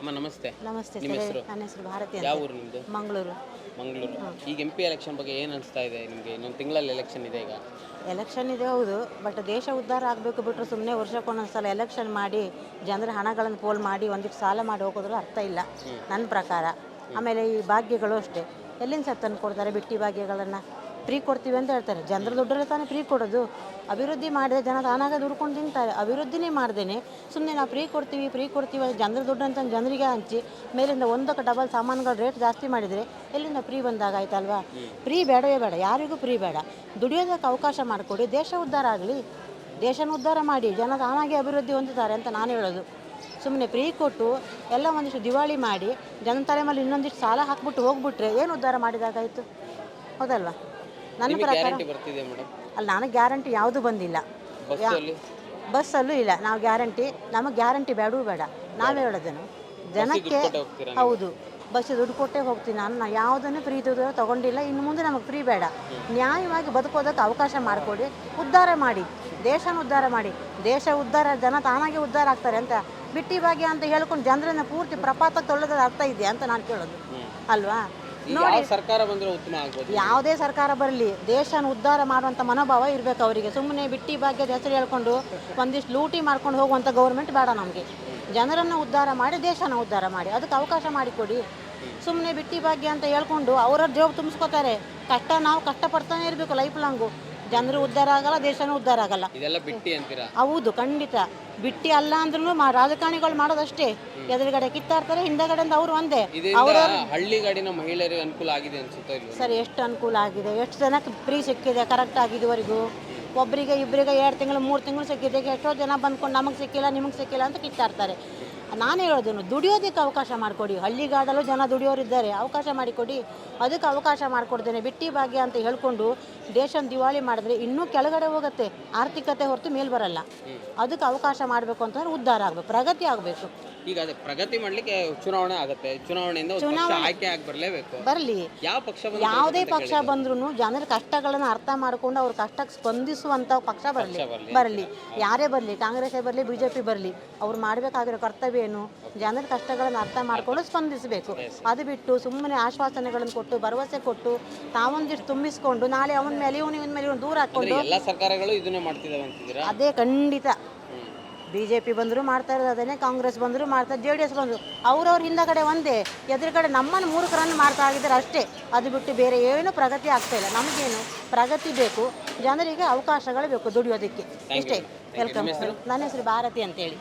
ಅಮ್ಮ ನಮಸ್ತೆ. ನಮಸ್ತೆ ನಿಮ್ಮ ಹೆಸರು? ನನ್ನ ಹೆಸರು ಭಾರತಿ ಯಾವ ಊರು ನಿಮ್ಮದು ಮಂಗಳೂರು. ಮಂಗಳೂರು. ಈಗ ಎಂ ಪಿ ಎಲೆಕ್ಷನ್ ಬಗ್ಗೆ ಏನು ಅನಿಸ್ತಾ ಇದೆ ನಿಮಗೆ? ಇನ್ನೊಂದು ತಿಂಗಳಲ್ಲಿ ಎಲೆಕ್ಷನ್ ಇದೆ ಈಗ. ಎಲೆಕ್ಷನ್ ಇದೆ ಹೌದು. ಬಟ್ ದೇಶ ಉದ್ಧಾರ ಆಗಬೇಕು ಬಿಟ್ಟರೆ ಸುಮ್ಮನೆ ವರ್ಷಕ್ಕೊಂದೊಂದ್ಸಲ ಎಲೆಕ್ಷನ್ ಮಾಡಿ ಜನರ ಹಣಗಳನ್ನು ಪೋಲ್ ಮಾಡಿ ಒಂದಿಷ್ಟು ಸಾಲ ಮಾಡಿ ಹೋಗೋದ್ರ ಅರ್ಥ ಇಲ್ಲ. ನನ್ನ ಪ್ರಕಾರ. ಆಮೇಲೆ ಈ ಭಾಗ್ಯಗಳು ಅಷ್ಟೇ. ಎಲ್ಲಿಂದ ಸರ್ ತಂದು ಕೊಡ್ತಾರೆ ಬಿಟ್ಟಿ ಭಾಗ್ಯಗಳನ್ನು? ಫ್ರೀ ಕೊಡ್ತೀವಿ ಅಂತ ಹೇಳ್ತಾರೆ. ಜನರ ದುಡ್ಡಲ್ಲಿ ತಾನೇ ಫ್ರೀ ಕೊಡೋದು. ಅಭಿವೃದ್ಧಿ ಮಾಡಿದೆ ಜನ ತಾನಾಗ ದುಡ್ಕೊಂಡು ತಿಂತಾರೆ. ಅಭಿವೃದ್ಧಿನೇ ಮಾಡ್ದೇನೆ. ಸುಮ್ಮನೆ ನಾವು ಫ್ರೀ ಕೊಡ್ತೀವಿ ಫ್ರೀ ಕೊಡ್ತೀವಿ ಅದು ಜನರ ದುಡ್ಡು ಅಂತ ಜನರಿಗೆ ಹಂಚಿ ಮೇಲಿಂದ ಒಂದಕ್ಕೆ ಡಬಲ್ ಸಾಮಾನುಗಳ ರೇಟ್ ಜಾಸ್ತಿ ಮಾಡಿದರೆ ಎಲ್ಲಿಂದ ಫ್ರೀ ಬಂದಾಗ ಆಯ್ತಲ್ವಾ? ಫ್ರೀ ಬೇಡವೇ ಬೇಡ. ಯಾರಿಗೂ ಫ್ರೀ ಬೇಡ. ದುಡಿಯೋದಕ್ಕೆ ಅವಕಾಶ ಮಾಡಿಕೊಡಿ. ದೇಶ ಉದ್ಧಾರ ಆಗಲಿ. ದೇಶನ ಉದ್ಧಾರ ಮಾಡಿ. ಜನ ತಾನಾಗಿ ಅಭಿವೃದ್ಧಿ ಹೊಂದುತ್ತಾರೆ ಅಂತ ನಾನು ಹೇಳೋದು. ಸುಮ್ಮನೆ ಫ್ರೀ ಕೊಟ್ಟು ಎಲ್ಲ ಒಂದಿಷ್ಟು ದಿವಾಳಿ ಮಾಡಿ ಜನ ತಲೆ ಮೇಲೆ ಇನ್ನೊಂದಿಷ್ಟು ಸಾಲ ಹಾಕ್ಬಿಟ್ಟು ಹೋಗ್ಬಿಟ್ರೆ ಏನು ಉದ್ಧಾರ ಮಾಡಿದಾಗಾಯಿತು? ಹೌದಲ್ವಾ? ನನ್ನ ಪ್ರಕಾರ ಗ್ಯಾರಂಟಿ ಬರ್ತಿದೆ ಮೇಡಮ್? ಅಲ್ಲಿ ನನಗೆ ಗ್ಯಾರಂಟಿ ಯಾವುದು ಬಂದಿಲ್ಲ. ಬಸ್ಸಲ್ಲಿ ಬಸ್ಸಲ್ಲೂ ಇಲ್ಲ. ನಾವು ಗ್ಯಾರಂಟಿ ನಮಗೆ ಗ್ಯಾರಂಟಿ ಬೇಡವೂ ಬೇಡ. ನಾವೇ ಹೇಳೋದೇನು? ಜನಕ್ಕೆ ಹೌದು. ಬಸ್ ದುಡ್ಡು ಕೊಟ್ಟೇ ಹೋಗ್ತೀನಿ. ನಾನು ಯಾವುದನ್ನು ಫ್ರೀ ದುಡ್ಡು ತಗೊಂಡಿಲ್ಲ. ಇನ್ನು ಮುಂದೆ ನಮಗೆ ಫ್ರೀ ಬೇಡ. ನ್ಯಾಯವಾಗಿ ಬದುಕೋದಕ್ಕೆ ಅವಕಾಶ ಮಾಡಿಕೊಡಿ. ಉದ್ಧಾರ ಮಾಡಿ. ದೇಶನ ಉದ್ಧಾರ ಮಾಡಿ. ದೇಶ ಉದ್ಧಾರ ಜನ ತಾನಾಗೆ ಉದ್ಧಾರ ಆಗ್ತಾರೆ ಅಂತ ಬಿಟ್ಟಿ ಭಾಗ್ಯ ಅಂತ ಹೇಳ್ಕೊಂಡು ಜನರನ್ನ ಪೂರ್ತಿ ಪ್ರಪಾತ ತೊಳೆದ ಅರ್ಥ ಇದೆಯಾ ಅಂತ ನಾನು ಕೇಳೋದು. ಅಲ್ವಾ? ಯಾವ ಸರ್ಕಾರ ಬಂದ್ರೆ ಉತ್ತಮ ಆಗ್ಬೋದು. ಯಾವುದೇ ಸರ್ಕಾರ ಬರಲಿ ದೇಶನ ಉದ್ಧಾರ ಮಾಡುವಂಥ ಮನೋಭಾವ ಇರಬೇಕು ಅವರಿಗೆ. ಸುಮ್ಮನೆ ಬಿಟ್ಟಿ ಭಾಗ್ಯದ ಹೆಸರು ಹೇಳ್ಕೊಂಡು ಒಂದಿಷ್ಟು ಲೂಟಿ ಮಾಡ್ಕೊಂಡು ಹೋಗುವಂಥ ಗೌರ್ಮೆಂಟ್ ಬೇಡ ನಮಗೆ. ಜನರನ್ನು ಉದ್ಧಾರ ಮಾಡಿ ದೇಶನ ಉದ್ಧಾರ ಮಾಡಿ. ಅದಕ್ಕೆ ಅವಕಾಶ ಮಾಡಿಕೊಡಿ. ಸುಮ್ಮನೆ ಬಿಟ್ಟಿ ಭಾಗ್ಯ ಅಂತ ಹೇಳ್ಕೊಂಡು ಅವರ ಜೋಬ್ ತುಂಬಿಸ್ಕೋತಾರೆ. ಕಷ್ಟ ನಾವು ಕಷ್ಟಪಡ್ತಾನೆ ಇರಬೇಕು ಲೈಫ್ ಲಾಂಗು ಜನರು ಉದ್ಧಾರ ಆಗಲ್ಲ ದೇಶನೂ ಉದ್ಧಾರ ಆಗಲ್ಲ. ಇದೆಲ್ಲ ಬಿಟ್ಟಿ ಅಂತೀರಾ? ಹೌದು ಖಂಡಿತ. ಬಿಟ್ಟಿ ಅಲ್ಲ ಅಂದ್ರೂ ಮಾ ರಾಜಕಾರಣಿಗಳು ಮಾಡೋದಷ್ಟೇ. ಎದುರುಗಡೆ ಕಿತ್ತಾಡ್ತಾರೆ ಹಿಂದಗಡೆಯಿಂದ ಅವರು ಒಂದೇ. ಅವರ ಹಳ್ಳಿಗಾಡಿನ ಮಹಿಳೆಯರಿಗೆ ಅನುಕೂಲ ಆಗಿದೆ ಅನ್ಸುತ್ತಾ ಸರ್ ಎಷ್ಟು ಅನುಕೂಲ ಆಗಿದೆ? ಎಷ್ಟು ಜನಕ್ಕೆ ಫ್ರೀ ಸಿಕ್ಕಿದೆ ಕರೆಕ್ಟ್ ಆಗಿದುವರೆಗೂ ಒಬ್ಬರಿಗೆ ಇಬ್ಬರಿಗೆ ಎರಡು ತಿಂಗಳು ಮೂರು ತಿಂಗಳು ಸಿಕ್ಕಿದೆ ಎಷ್ಟೋ ಜನ ಬಂದ್ಕೊಂಡು ನಮಗೆ ಸಿಕ್ಕಿಲ್ಲ ನಿಮಗೆ ಸಿಕ್ಕಿಲ್ಲ ಅಂತ ಕಿತ್ತಾಡ್ತಾರೆ. ನಾನು ಹೇಳೋದನ್ನು ದುಡಿಯೋದಕ್ಕೆ ಅವಕಾಶ ಮಾಡಿಕೊಡಿ. ಹಳ್ಳಿಗಾಡಲು ಜನ ದುಡಿಯೋರಿದ್ದಾರೆ. ಅವಕಾಶ ಮಾಡಿಕೊಡಿ. ಅದಕ್ಕೆ ಅವಕಾಶ ಮಾಡಿಕೊಡ್ತೇನೆ. ಬಿಟ್ಟಿ ಭಾಗ್ಯ ಅಂತ ಹೇಳ್ಕೊಂಡು ದೇಶನ ದಿವಾಳಿ ಮಾಡಿದ್ರೆ ಇನ್ನೂ ಕೆಳಗಡೆ ಹೋಗುತ್ತೆ. ಆರ್ಥಿಕತೆ ಹೊರತು ಮೇಲೆ ಬರಲ್ಲ. ಅದಕ್ಕೆ ಅವಕಾಶ ಮಾಡಬೇಕು ಅಂತಂದ್ರೆ ಉದ್ಧಾರ ಆಗಬೇಕು. ಪ್ರಗತಿ ಆಗಬೇಕು. ಈಗ ಅದೇ ಪ್ರಗತಿ ಮಾಡ್ಲಿಕ್ಕೆ ಚುನಾವಣೆ ಆಗುತ್ತೆ. ಚುನಾವಣೆಯಿಂದ ಒಂದು ಪಕ್ಷ ಆಯ್ಕೆ ಆಗಿ ಬರಲೇಬೇಕು. ಬರಲಿ. ಯಾವ ಪಕ್ಷ ಬಂದ್ರೆ ಯಾವುದೇ ಪಕ್ಷ ಬಂದ್ರೂ ಜನರ ಕಷ್ಟಗಳನ್ನು ಅರ್ಥ ಮಾಡ್ಕೊಂಡು ಅವ್ರ ಕಷ್ಟಕ್ಕೆ ಸ್ಪಂದಿಸುವಂಥ ಪಕ್ಷ ಬರಲಿ. ಬರ್ಲಿ. ಬರಲಿ. ಯಾರೇ ಬರಲಿ ಕಾಂಗ್ರೆಸ್ಸೇ ಬರಲಿ ಬಿ ಜೆ ಪಿ ಬರಲಿ ಅವ್ರು ಮಾಡಬೇಕಾಗಿರೋ ಕರ್ತವ್ಯ ಏನು? ಜನರ ಕಷ್ಟಗಳನ್ನು ಅರ್ಥ ಮಾಡ್ಕೊಂಡು ಸ್ಪಂದಿಸಬೇಕು. ಅದು ಬಿಟ್ಟು ಸುಮ್ಮನೆ ಆಶ್ವಾಸನೆಗಳನ್ನು ಕೊಟ್ಟು ಭರವಸೆ ಕೊಟ್ಟು ತಾವೊಂದಿಷ್ಟು ತುಂಬಿಸ್ಕೊಂಡು ನಾಳೆ ಅವನ ಮೇಲೆ ಇವನು ಇವನ ಮೇಲೆ ಇವನು ದೂರ ಹಾಕೊಂಡು ಎಲ್ಲ ಸರ್ಕಾರಗಳು ಇದನ್ನೇ ಮಾಡ್ತಿದಾವೆ ಅಂತಿದ್ದೀರಾ? ಅದೇ ಖಂಡಿತ. ಬಿ ಜೆ ಪಿ ಬಂದರೂ ಮಾಡ್ತಾ ಇರೋದು ಅದನ್ನೇ ಕಾಂಗ್ರೆಸ್ ಬಂದರೂ ಮಾಡ್ತಾರೆ ಜೆ ಡಿ ಎಸ್ ಬಂದರು. ಅವ್ರವ್ರ ಹಿಂದಗಡೆ ಒಂದೇ ಎದುರುಗಡೆ ನಮ್ಮನ್ನು ಮೂರ್ಖರನ್ನು ಮಾಡ್ತಾ ಆಗಿದ್ದಾರೆ ಅಷ್ಟೇ. ಅದು ಬಿಟ್ಟು ಬೇರೆ ಏನೂ ಪ್ರಗತಿ ಆಗ್ತಾ ಇಲ್ಲ. ನಮಗೇನು ಪ್ರಗತಿ ಬೇಕು ಜನರಿಗೆ ಅವಕಾಶಗಳು ಬೇಕು ದುಡಿಯೋದಕ್ಕೆ. ಇಷ್ಟೇ. ವೆಲ್ಕಮ್ ನನ್ನ ಹೆಸರು ಭಾರತಿ ಅಂತೇಳಿ.